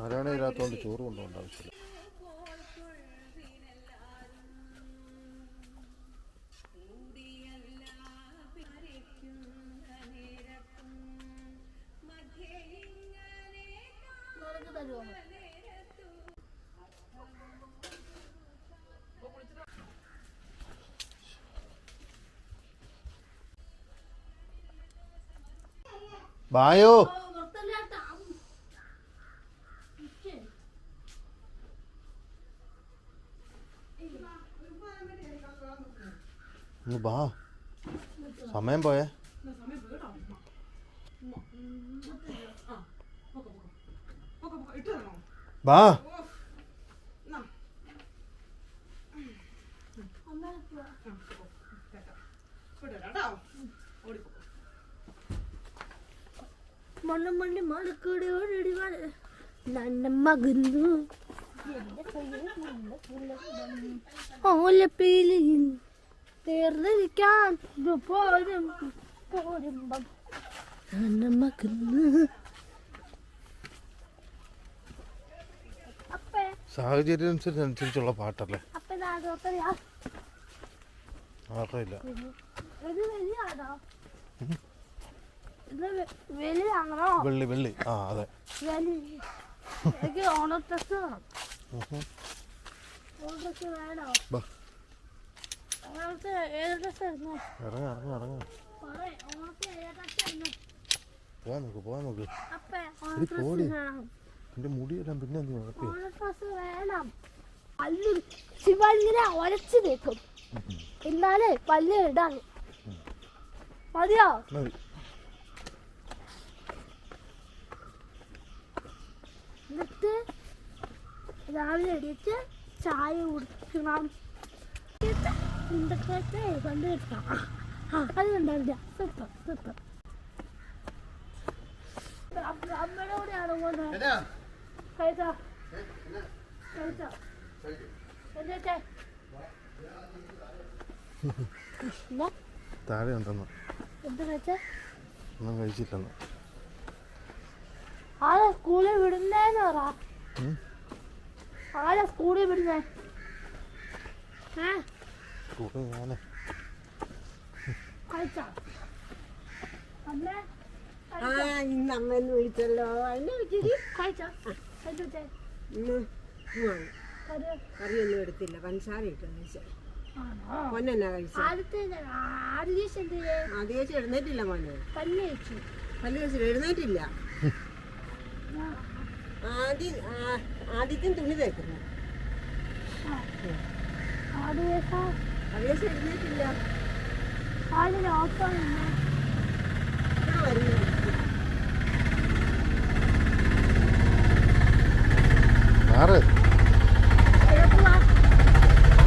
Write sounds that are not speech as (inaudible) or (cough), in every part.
നാരായണ ഇല്ലാത്തതുകൊണ്ട് ചോറ് കൊണ്ടുപോകേണ്ട ആവശ്യമില്ല. ബായോ ഒന്ന് ബാ സമയം പോയേ വാ. മണ്ണം മണ്ണി മണക്കൂടെ ഓടിവാണ് നന്ന തീർന്നിരിക്കാൻ പോരും പോരുമ്പം നന്ന മകുന്നു. ഇറങ്ങ അനുസരിച്ചുള്ള പാട്ടല്ലേ പറയ് വെള്ളി വെള്ളി. ആ അതെ. പോവാൻ നോക്ക് പോവാൻ നോക്ക്. പോടി. വേണം മുടി മുടിയെല്ലാം പിന്നെ പല്ല് ശിവ ഇങ്ങനെ ഒരച്ച് തേക്കും. എന്നാലേ പല്ല് ഇടാൻ. മതിയോ? മതി. എന്നിട്ട് രാവിലെ എണീറ്റ് ചായ കുടിക്കണം. ഇന്റർനെറ്റ് കണ്ടു കിട്ടണം ആ അത് കണ്ടില്ല സൂപ്പർ സൂപ്പർ. അമ്മ- അമ്മയുടെ കൂടെയാണ് പോകുന്നത്? കഴിച്ചോ കഴിച്ചോ എന്നാ താഴെ ഉണ്ടെന്ന്. എന്താ ഒന്നും കഴിച്ചില്ലെന്ന്. ആരാ സ്കൂളിൽ വിടുന്നേന്ന് പറ. ആരാ സ്കൂളിൽ വിടുന്നേ? കൂടെ ഞാനേ. അമ്മേ ആ ഇന്ന് അമ്മയെന്ന് വിളിച്ചല്ലോ. എന്നെ വിളിച്ചടി കഴിച്ചോ കഴിച്ചേ? ഇന്ന് കറിയൊന്നും എടുത്തില്ല. പഞ്ചസാര ഇട്ടു ആദ്യ എഴുന്നേറ്റില്ല മോനെ. പല്ല് കഴിച്ചു എഴുന്നേറ്റില്ല. ആദ്യം ആദ്യത്തെ തുണി തേക്കുന്നു. എഴുന്നേറ്റില്ല. വരുന്നു ആറ്.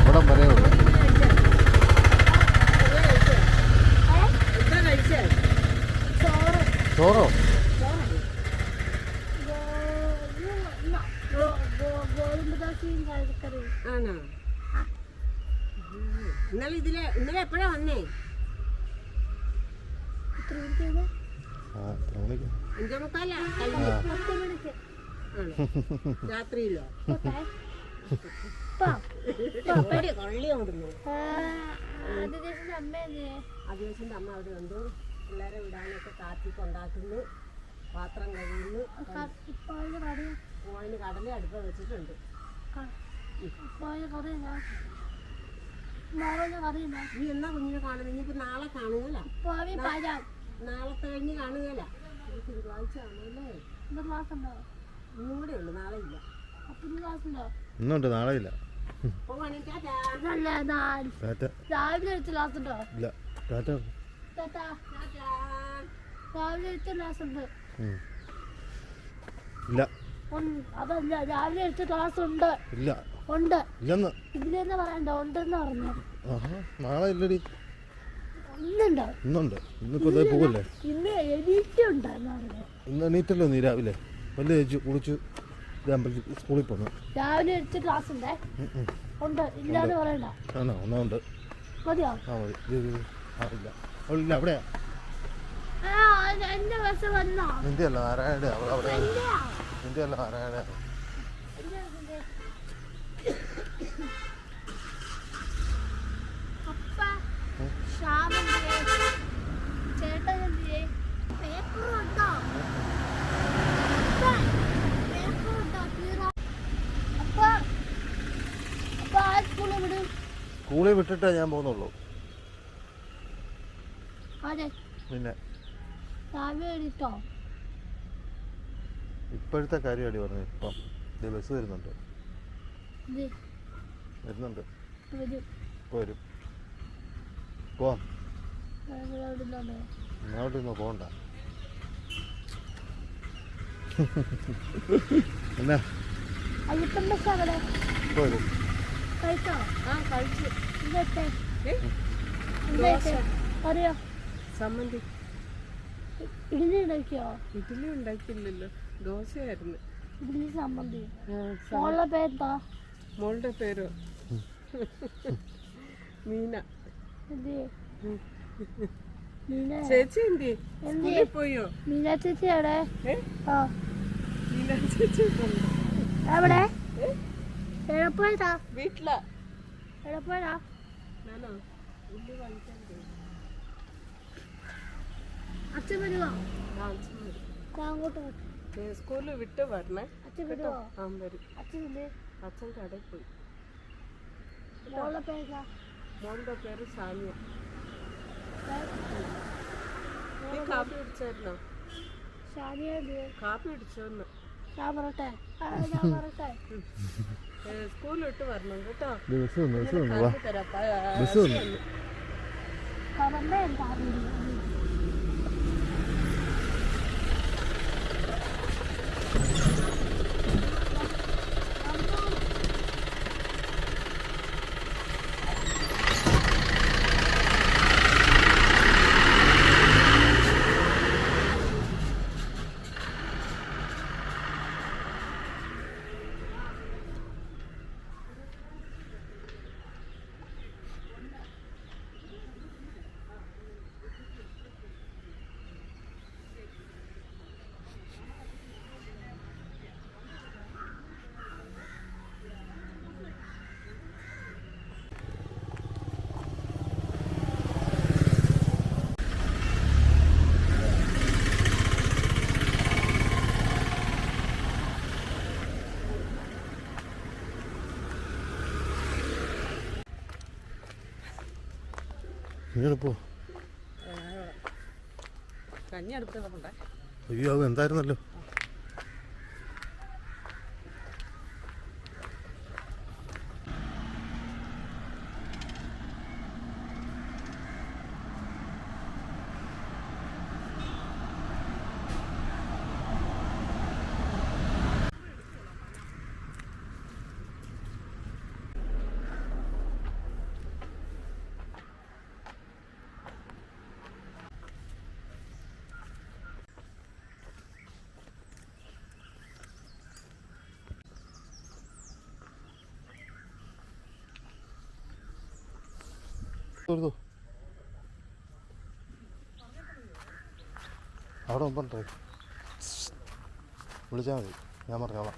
ഇവിടം വരെ ഉള്ളു. ചോറ്? ആണോ. ഇന്നലെ ഇതിലെ ഇന്നലെ എപ്പോഴാ വന്നേ? അഞ്ചേ മുക്കാലാ? കഴിഞ്ഞു. രാത്രിയിലോ? ആദിവാസിന്റെ അമ്മ അവിടെ ഉണ്ട് പിള്ളേരെ വിടാനൊക്കെ കാത്തി കൊണ്ടാക്കുന്നു പാത്രം കഴിയുന്നു പോയിന് കടല അടുപ്പ് വെച്ചിട്ടുണ്ട്. നീ എന്നാ കുഞ്ഞിനെ കാണുന്നത് ഇനിയിപ്പോ നാളെ കാണുകയില്ല ഇപ്പൊ അവൻ പഴം നാളെ കഴിഞ്ഞ് കാണുകയില്ല തിങ്കളാഴ്ച ആണല്ലേ ഇത് ഇന്നുണ്ട് നാളെ ഇല്ല. രാവിലെ എടുത്ത ക്ലാസ് ഉണ്ടോ ഇല്ല ടാറ്റ. ചേട്ടാ രാവിലെ എടുത്ത ക്ലാസ് ഉണ്ട് ഇല്ല. അതല്ല രാവിലെ എടുത്ത ക്ലാസ് ഉണ്ട് ഇല്ല. ഉണ്ട്. ഇല്ലെന്ന്. ഇതിലെന്ന് പറയണ്ട ഉണ്ടെന്ന് പറഞ്ഞു. ആഹാ നാളെ ഇല്ലടി. ഇന്നുണ്ടോ? ഇന്നുണ്ട്. ഇന്നിപ്പോ പോകല്ലേ ഇന്ന് എണീറ്റ് ഉണ്ടെന്ന് പറഞ്ഞു ഇന്ന് എണീറ്റല്ലോ നീ രാവിലെ? വലിയ ചേച്ചി കുളിച്ച് അമ്പലത്തിൽ സ്കൂളിൽ പോന്നു. രാവിലെ എടുത്ത് ക്ലാസ് ഉണ്ടേ? ഉണ്ട്. ഇല്ലാന്ന് പറയണ്ട. ആണോ? ഉണ്ട്. മതിയോ? ആ ഇല്ല. അവിടെയാ? എന്റെ ചേട്ടൻ സ്കൂളിൽ വിട്ടിട്ടേ ഞാൻ പോകുന്നുള്ളൂ. പിന്നെ? രാവിലെ കാര്യം ഇപ്പോഴത്തെ കാര്യമാണ് പറഞ്ഞത് ഇപ്പം. ഇത് ബസ് വരുന്നുണ്ട്. വരുന്നുണ്ട്. വരും. പോവാം അങ്ങോട്ട് ഇന്ന് പോകണ്ട. (laughs) എന്നാ? അയ്യപ്പൻ കഴിച്ചോ? ആ കഴിച്ചു. ഇന്നത്തെ ഏ? ഇന്നത്തെ അറിയോ സമ്മന്തി. ഇഡ്ഡലി ഉണ്ടാക്കിയോ? ഇഡ്ഡലി ഉണ്ടാക്കിയില്ലല്ലോ. ദോശയായിരുന്നു. ഇഡ്ഡലി സമ്മന്തി. മോളുടെ പേരെന്താ? മോളുടെ പേരോ? മീന. ചേച്ചി എന്തി സ്കൂളിൽ പോയോ? മീന ചേച്ചി എവിടെ? മീന ചേച്ചി? എവിടെ? ഏ? എവിടെ പോയതാ വീട്ടിലാ. എവിടെ പോയതാ ഞാനോ? വാങ്ങിക്കാൻ പോയി. അച്ഛൻ വരുമോ ആ, അച്ഛൻ വരും. ഞാൻ അങ്ങോട്ട് സ്കൂളിൽ വിട്ട് വരണേ. അച്ഛൻ വരുമോ ആ വരും. അച്ഛൻ ഇല്ലേ? അച്ഛൻ കടയിൽ പോയി. മോളുടെ പേരെന്താ? മോളുടെ പേര് സാനിയ. നീ കാപ്പി കുടിച്ചായിരുന്നോ? എന്ത് കാപ്പി കുടിച്ചോന്ന്. ഞാൻ പറട്ടെ ഞാൻ പറട്ടെ (laughs) സ്കൂളിൽ വിട്ട് വരണം കേട്ടോ ബസ് ബസ് ബസ് കിടപ്പുണ്ടേ അയ്യോ അത് എന്തായിരുന്നല്ലോ അവിടെ മുമ്പുണ്ടേ വിളിച്ചാൽ മതി. ഞാൻ പറഞ്ഞോളാം.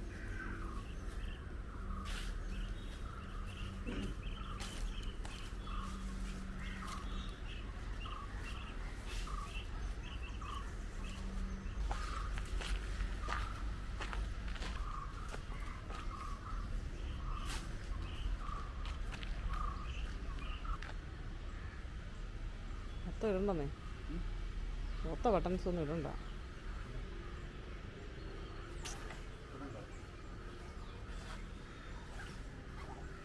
മൊത്തം ഇടണ്ടെന്നേ മൊത്തം ബട്ടൺസ് ഒന്നും ഇടണ്ട.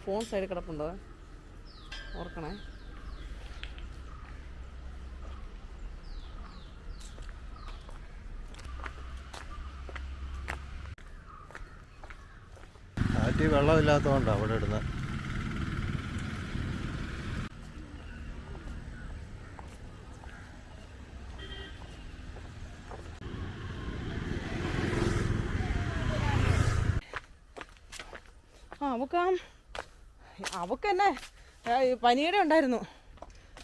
Phone side കിടപ്പുണ്ടോ? ഓർക്കണേ. ആറ്റി വെള്ളമില്ലാത്തതുകൊണ്ടാണ് അവിടെ ഇടുന്നത് ആ അവക്ക് തന്നെ പനിയുടെ ഉണ്ടായിരുന്നു.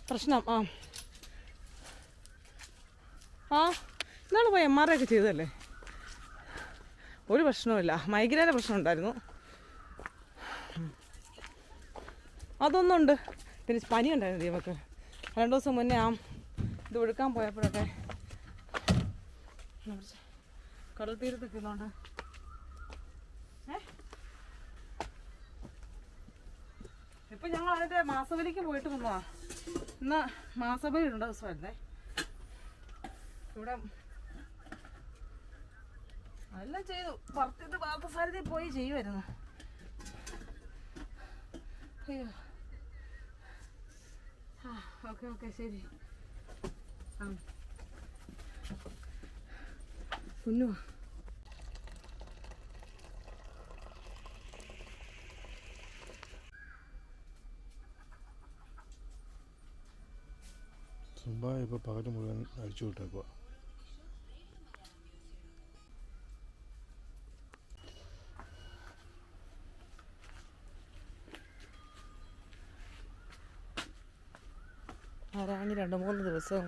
പ്രശ്നം ആ. ആ ഇന്നാൾ പോയി എം ആർ ഐ ഒക്കെ ചെയ്തതല്ലേ? ഒരു പ്രശ്നവുമില്ല. മൈഗ്രേന്റെ പ്രശ്നം ഉണ്ടായിരുന്നു. അതൊന്നുണ്ട്. പിന്നെ പനി ഉണ്ടായിരുന്നു ദീപക്ക് രണ്ട് ദിവസം മുന്നേ ആ ഇത് ഒഴുക്കാൻ പോയപ്പോഴൊക്കെ കടൽ തീരത്തൊക്കെ ഇരുന്നോണ്ട് ഇപ്പൊ ഞങ്ങൾ അതിന്റെ മാസബലിക്ക് പോയിട്ട് വന്നതാ. ഇന്ന് മാസബലി ഉണ്ട് ദിവസമായിരുന്നേ. ഇവിടെ എല്ലാം ചെയ്തു. പുറത്തിട്ട് പാർത്ഥസാരഥി പോയി ചെയ്യുമായിരുന്നു അയ്യോ. ആ ഓക്കെ ഓക്കെ ശരി. ആ. കുഞ്ഞു സുബ ഇപ്പോൾ പകൽ മുഴുവൻ അഴിച്ചു വിട്ടേക്കുക ആരാണി രണ്ട് മൂന്ന് ദിവസം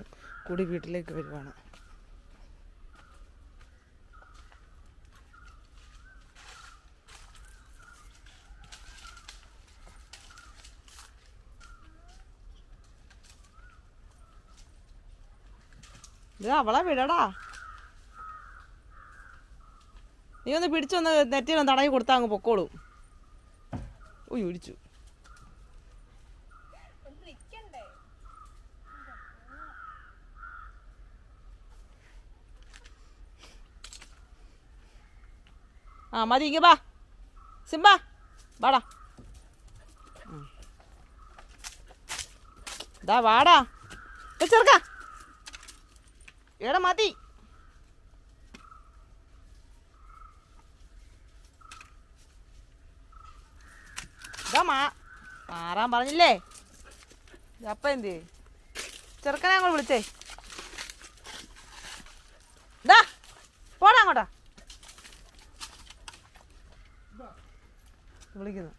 കൂടി വീട്ടിലേക്ക് വരുവാണ് ഇത് അവളെ വിടടാ. നീ ഒന്ന് പിടിച്ചൊന്ന് നെറ്റിയൊന്ന് തടയി കൊടുത്താൽ അങ്ങ് പൊക്കോളൂ. ഓ ഇടിച്ചു. ആ മതി ഇങ്ങ വാ. സിംബ വാടാ. ദാ വാടാ. ചെറുക്ക. എടാ മതി. ഇതാ മാ. മാറാൻ പറഞ്ഞില്ലേ? അപ്പ എന്ത്? ചെറുക്കനെ അങ്ങോട്ട് വിളിച്ചേ. ഇതാ പോടാ അങ്ങോട്ടാ. വിളിക്കുന്നു.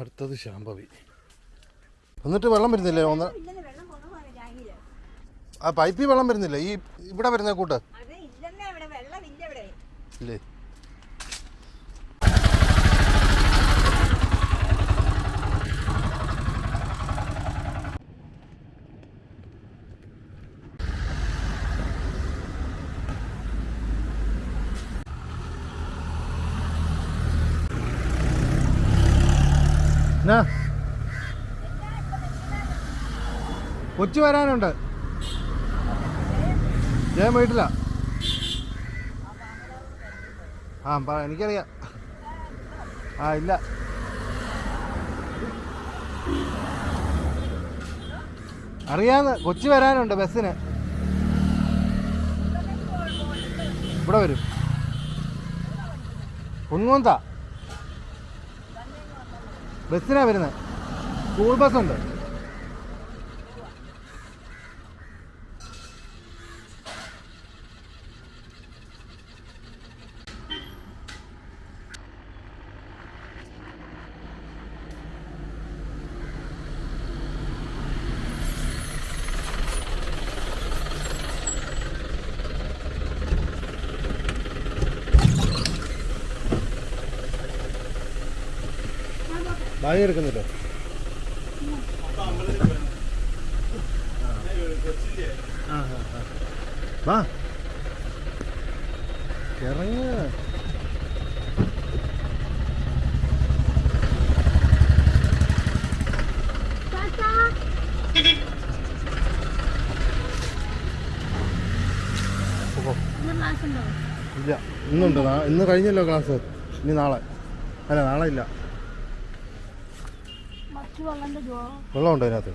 അടുത്തത് ശാംഭവി. എന്നിട്ട് വെള്ളം വരുന്നില്ലേ ഒന്ന്? ആ പൈപ്പിൽ വെള്ളം വരുന്നില്ല? ഈ ഇവിടെ വരുന്ന കൂട്ട്? ഇല്ലേ എന്നാ? കൊച്ചു വരാനുണ്ട്. ജയം വീട്ടില ആ പറ എനിക്കറിയാം. ആ ഇല്ല. അറിയാന്ന് കൊച്ചു വരാനുണ്ട് ബസ്സിന്. ഇവിടെ വരും. കുങ്ങൂന്ത ബസ്സിനാ വരുന്നത് സ്കൂൾ ബസ്സുണ്ട്. ബാഗ് എടുക്കുന്നില്ല. വാ. ഇറങ്ങ. ഇല്ല ഇന്നുണ്ട്. ഇന്ന് കഴിഞ്ഞല്ലോ ക്ലാസ്. ഇനി നാളെ. അല്ല നാളെ ഇല്ല. വെള്ളമുണ്ടോ അതിനകത്ത്?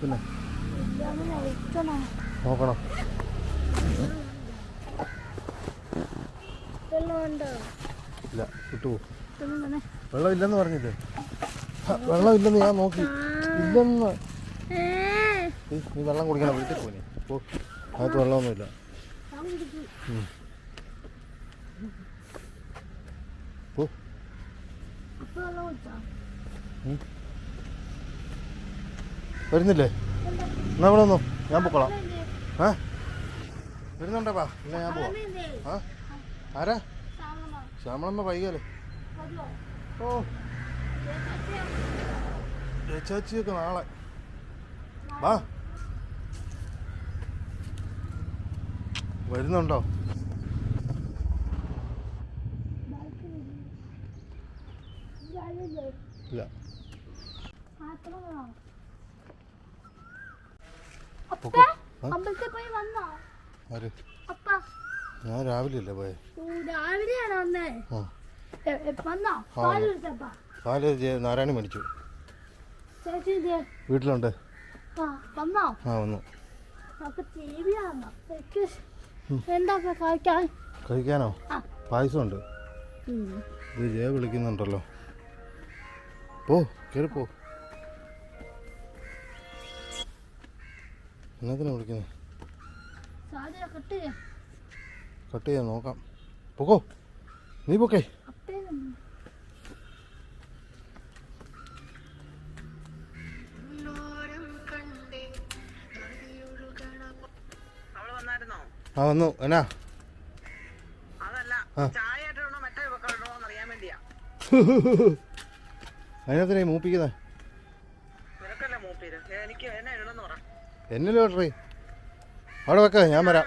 പിന്നെ? നോക്കണം. ഇല്ല വിട്ടുപോ ഇതൊന്നും തന്നെ വെള്ളം ഇല്ലെന്ന് പറഞ്ഞില്ലേ? വെള്ളം ഇല്ലെന്ന് ഞാൻ നോക്കി. ഇല്ലെന്ന്. നീ വെള്ളം കുടിക്കണം വീട്ടിൽ പോയി പോ. അതിനകത്ത് വെള്ളമൊന്നുമില്ല. പോ. വരുന്നില്ലേ? എന്നാ ഇവിടെ ഒന്നും ഞാൻ പൊക്കോളാം. ഏ? വരുന്നുണ്ടപ്പാ ഇല്ല ഞാൻ പോവാം. ആ? ആരാ? ശ്യാമളമ്മ വൈകാലേ ഓ. ചേച്ചിയൊക്കെ നാളെ. വാ. വരുന്നുണ്ടോ? ഇല്ല? അമ്പലത്തിൽ പോയി വന്നോ? ആര്? അപ്പ. ഞാൻ രാവിലെ അല്ലേ പോയെ? രാവിലെ രാവിലെയാണോ വന്നേ? പാൽ നാരായണി മേടിച്ചു. വീട്ടിലുണ്ട്. വന്നോ? ആ വന്നു. കഴിക്കാനോ? പായസം ഉണ്ട്. ഇത് ജയ വിളിക്കുന്നുണ്ടല്ലോ. പോ കയറി പോ. എന്നതിനാ വിളിക്കുന്നത് കട്ട് ചെയ്യാം. കട്ട് ചെയ്യാൻ നോക്കാം. പൊക്കോ. നീ പൊക്കേ. ആ വന്നു. എന്നാ? അതല്ല ആ. ചായ ഇടണോ മറ്റേ ഇടണോ എന്ന് അറിയാൻ വേണ്ടിയാ അതിനകത്തിനാ ഈ മൂപ്പിക്കുന്നത് നിനക്കല്ല മൂപ്പീര് എനിക്ക് എന്നെ ഇടണമെന്ന് എന്നല്ലേ ഓർഡറേ? അവിടെ വെക്ക ഞാൻ വരാം.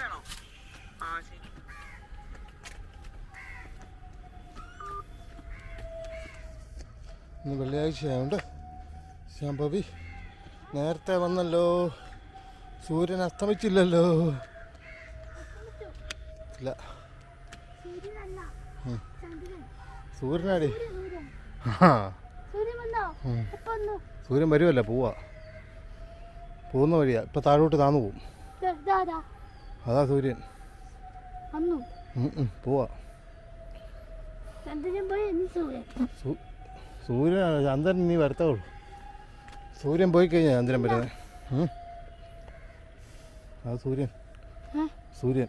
ഇന്ന് വെള്ളിയാഴ്ച ആയതുകൊണ്ട് ശ്യാംബബി നേരത്തെ വന്നല്ലോ. സൂര്യൻ അസ്തമിച്ചില്ലല്ലോ. ഇല്ല. സൂര്യനാടി. ആ. സൂര്യൻ വരുമല്ല പോവാ. പോകുന്ന വഴിയാ. ഇപ്പം താഴോട്ട് താന്നു പോവും. അതാ സൂര്യൻ. പോവാ. സൂര്യൻ. ചന്ദ്രൻ നീ വരത്തുള്ളൂ. സൂര്യൻ പോയി കഴിഞ്ഞാൽ ചന്ദ്രൻ വരുന്നത് ആ സൂര്യൻ? സൂര്യൻ.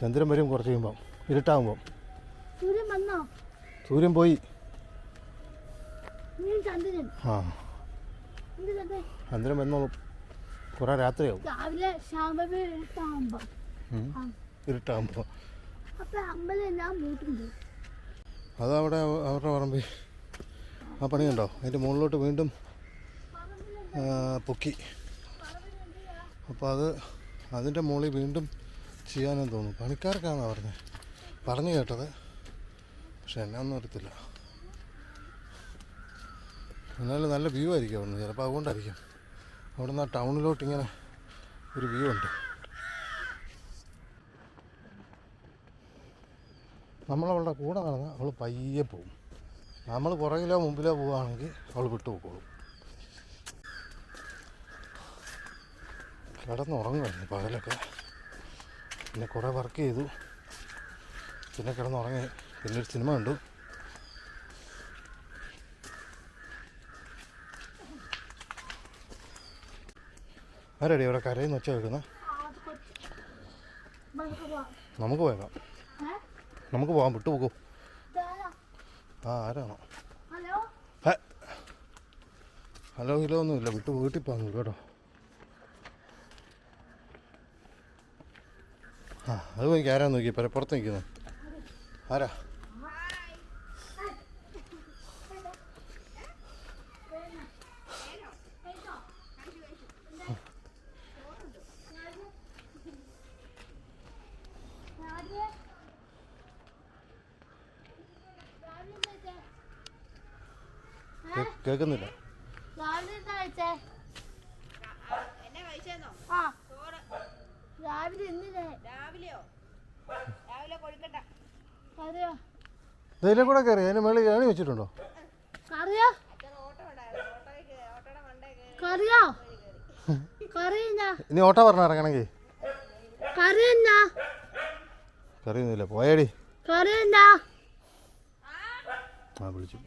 ചന്ദ്രൻ വരും കുറച്ച് കഴിയുമ്പം. ഇരുട്ടാകുമ്പം സൂര്യൻ പോയി. ആ. ചന്ദ്രൻ വന്നോളും. കുറെ രാത്രിയാവും. രാവിലെ ഇരുട്ടാകുമ്പോ അതവിടെ അവരുടെ പറമ്പിൽ ആ പണി കണ്ടോ? അതിന്റെ മുകളിലോട്ട് വീണ്ടും പൊക്കി. അപ്പോൾ അത് അതിന്റെ മുകളിൽ വീണ്ടും ചെയ്യാനെന്ന് തോന്നുന്നു. പണിക്കാർക്കാണെന്നാണ് പറഞ്ഞത് പറഞ്ഞു കേട്ടത്. പക്ഷെ എന്നാന്നും അറിയത്തില്ല. എന്നാലും നല്ല വ്യൂ ആയിരിക്കും അവിടുന്ന്. ചിലപ്പോൾ അതുകൊണ്ടായിരിക്കും. അവിടെ നിന്ന് ആ ടൗണിലോട്ട് ഇങ്ങനെ ഒരു വ്യൂ ഉണ്ട്. നമ്മളവളുടെ കൂടെ നടന്ന് അവൾ പയ്യെ പോകും നമ്മൾ പുറകിലോ മുമ്പിലോ പോവുകയാണെങ്കിൽ അവൾ വിട്ടു പോയിക്കോളും കിടന്നുറങ്ങുമായിരുന്നു പകലൊക്കെ. പിന്നെ കുറേ വർക്ക് ചെയ്തു. പിന്നെ കിടന്നുറങ്ങി. പിന്നെ ഒരു സിനിമ കണ്ടു. ആരടി ഇവിടെ കരയിൽ ഒച്ച വെക്കുന്ന നമുക്ക് പോയേക്കാം. നമുക്ക് പോകാം. വിട്ടു പോകൂ ആ ആരാണോ? ഹലോ ഹലോ ഒന്നുമില്ല. വിട്ടു വീട്ടിൽ പോകാൻ കേട്ടോ. ആ അത് പോയി ആരാ നോക്കി. പുറത്ത് നിൽക്കുന്നത് ആരാ കേ- കേൾക്കുന്നില്ല രാവിലെ എന്താ കഴിച്ചേ എന്നെ കഴിച്ചെന്നോ ആ ചോറ് രാവിലെ ഇന്നില്ലേ രാവിലെയോ രാവിലെ കൊഴുക്കട്ട കറിയോ? ഇതിലെ കൂടെ കയറി അതിന് മേളിൽ ഏണി വെച്ചിട്ടുണ്ടോ? ഇനി ഓട്ടോ പറഞ്ഞ ഇറങ്ങണെങ്കിൽ കറിയൊന്നുമില്ല പോയടി. കറി ആ വിളിച്ചു.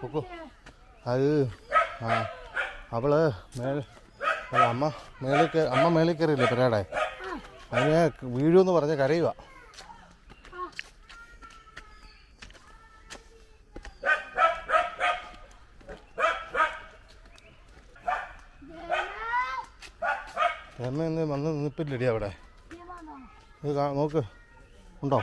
പൊക്കോ. അത് ആ അവൾ മേലെ അമ്മ മേളിൽ കയറി അമ്മ മേളിൽ കയറിയില്ലേ പെരാടെ? അതിനെ വീഴുമെന്ന് പറഞ്ഞ് കരയുക അമ്മ ഇന്ന് വന്ന് നിന്നിപ്പില്ലടി അവിടെ. നോക്ക്. ഉണ്ടോ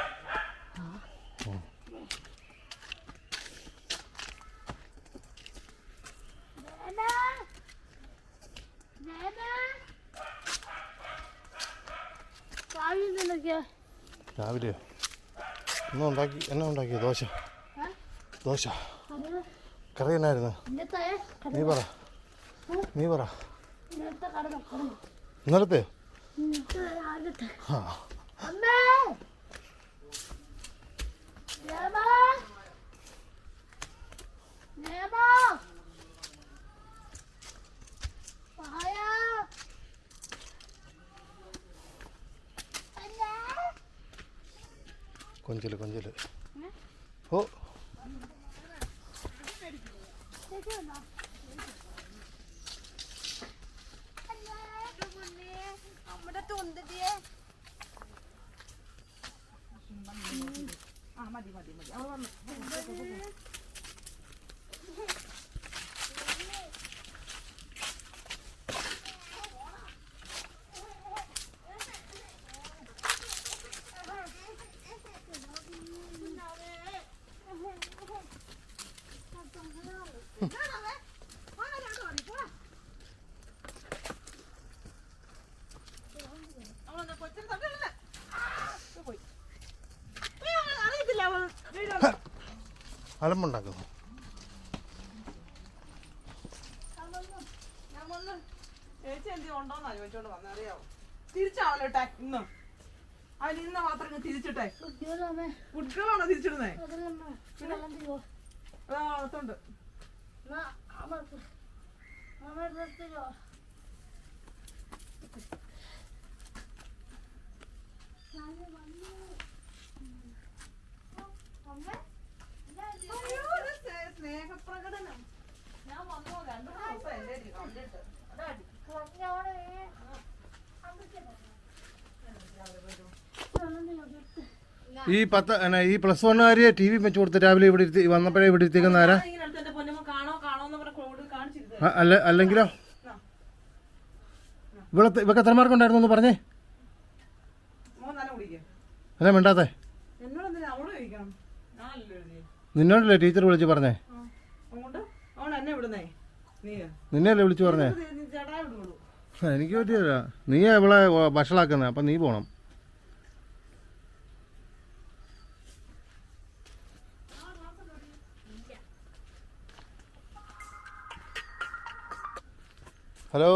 രാവിലെ എന്തൊക്കെയാ രാവിലെയോ എന്നാ ഉണ്ടാക്കി എന്നാ ഉണ്ടാക്കി ദോശ ദോശ. കറി എന്നായിരുന്നു നീ പറ. നീ പറ. ഇന്നലത്തെ? കൊഞ്ചിൽ കൊഞ്ചിൽ. ആ ഓ. ആ മതി മതി മതി. അവൾ വന്നു അവളെന്താ കൊച്ചിന് തട്ടില്ലേ പോയി അയ്യോ, അവൾ അറിയത്തില്ല അവൾ വീട് അലമ്പുണ്ടാക്കുന്നു ചേച്ചി എന്തി ഉണ്ടോന്നാ ചോദിച്ചോണ്ട് അവൻ ഇന്ന് മാത്രം തിരിച്ചിട്ടെ. കുട്ടികളാണോ. തിരിച്ചിടുന്നേ അതിലമ്മ വെള്ളം തരുമോ അതാ അകത്തുണ്ട് എന്നാ അമ്മ അമ്മ ഡ്രസ് തരുമോ അയ്യോ, ഒരു സ്നേ- സ്നേഹപ്രകടനം ഞാൻ വന്നു രണ്ടു മൂന്ന് ദിവസം എന്റെ കയ്യിൽ കണ്ടിട്ട് അതാ അടി. ഈ പത്ത് ഈ പ്ലസ് വണ്ണുകാര് ടി വി വെച്ച് കൊടുത്ത് രാവിലെ ഇവിടെ ഇരുത്തി വന്നപ്പോഴേ ഇവിടെ ഇരുത്തിക്കുന്ന ആരാ? അല്ല അല്ലെങ്കിലോ? ഇവിടെ ഇവക്ക് എത്ര മാർക്ക് ഉണ്ടായിരുന്നു എന്ന് പറഞ്ഞേ? അല്ല മിണ്ടാത്തേ. നിന്നോടല്ലേ ടീച്ചർ വിളിച്ച് പറഞ്ഞേ? നിന്നെയല്ലേ വിളിച്ചു പറഞ്ഞേ? എനിക്ക് പറ്റിയല്ല നീ ഇവളെ ഭക്ഷണാക്കുന്നേ അപ്പം നീ പോണം. ഹലോ?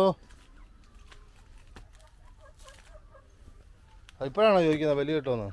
ഇപ്പോഴാണോ ചോദിക്കുന്നത്? വലിയ കിട്ടുമെന്ന്